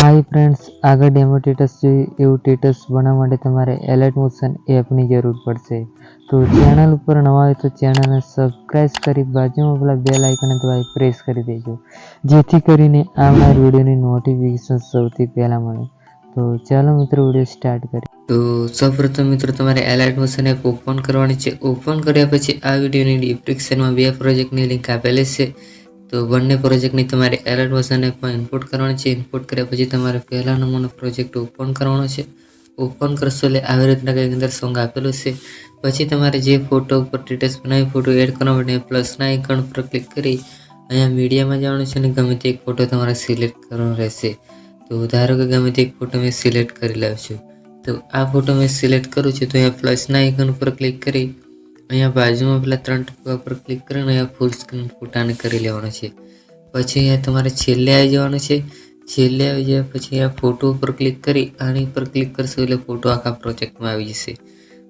હાય friends આગળ demo ટેટસ જોઈએ એવું ટેટસ બનાવવા માટે તમારે એલર્ટ મોશન એપની જરૂર પડશે. તો ચેનલ ઉપર નવા હોય તો ચેનલને સબસ્ક્રાઈબ કરી બાજુમાં પેલા બે લાઇકને દબાવી પ્રેસ કરી દેજો. જેથી કરીને આવનાર વિડીયોની નોટિફિકેશન સૌથી પહેલાં મળે. તો ચાલો મિત્રો વીડિયો સ્ટાર્ટ કરીએ. તો સૌપ્રથમ મિત્રો, તમારે એલર્ટ મોશન એપ ઓપન કરવાની છે. ઓપન કર્યા પછી આ વિડીયોની ડિસ્ક્રિપ્શનમાં બે પ્રોજેક્ટની લિંક આપેલી છે. તો બંને પ્રોજેક્ટની તમારે એલર્ટ વર્ઝન એપમાં ઇનપુટ કરવાની છે. ઇનપુટ કર્યા પછી તમારે પહેલા નંબરનો પ્રોજેક્ટ ઓપન કરવાનો છે. ઓપન કરશો એટલે આવી રીતના કંઈક અંદર સોંગ આપેલું છે. પછી તમારે જે ફોટો ઉપર ડિટેલ્સ બનાવી ફોટો એડ કરવા માટે પ્લસના આઇકન પર ક્લિક કરી અહીંયા મીડિયામાં જવાનું છે અને ગમે તે એક ફોટો તમારે સિલેક્ટ કરવાનો રહેશે. તો ધારો કે ગમે તે એક ફોટો મેં સિલેક્ટ કરી છું. તો આ ફોટો મેં સિલેક્ટ કરું છું, તો અહીંયા પ્લસના આઇકન ઉપર ક્લિક કરી, અહીંયા બાજુમાં પેલા ત્રણ ટપકા પર ક્લિક કરીને અહીંયા ફૂલ સ્ક્રીન ફોટાને કરી લેવાનો છે. પછી અહીંયા તમારે છેલ્લે આવી જવાનું છે. છેલ્લે આવી જાય પછી અહીંયા ફોટો ઉપર ક્લિક કરી, આની ઉપર ક્લિક કરશો એટલે ફોટો આખા પ્રોજેક્ટમાં આવી જશે.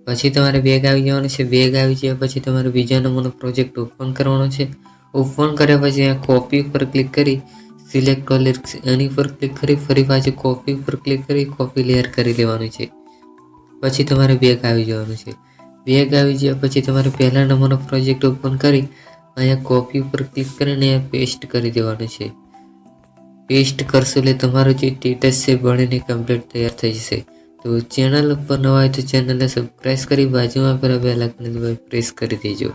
પછી તમારે બેગ આવી જવાનું છે. બેગ આવી જાય પછી તમારે બીજા નંબરનો પ્રોજેક્ટ ઓપન કરવાનો છે. ઓપન કર્યા પછી અહીંયા કોપી ઉપર ક્લિક કરી સિલેક્ટ ઓલ એની પર ક્લિક કરી, ફરી પાછી કોપી પર ક્લિક કરી કોપી લેયર કરી લેવાનું છે. પછી તમારે બેગ આવી જવાનું છે. બેગ આવી ગયા પછી તમારે પહેલા નંબરનો પ્રોજેક્ટ ઓપન કરી, અહીંયા કોપી ઉપર ક્લિક કરીને અહીંયા પેસ્ટ કરી દેવાનું છે. પેસ્ટ કરશો એટલે તમારો જે સ્ટેટસ છે બનીને કમ્પ્લીટ તૈયાર થઈ જશે. તો ચેનલ ઉપર નવા હોય તો ચેનલને સબસ્ક્રાઈબ કરી, બાજુમાં પેલા બે લાખને પ્રેસ કરી દેજો.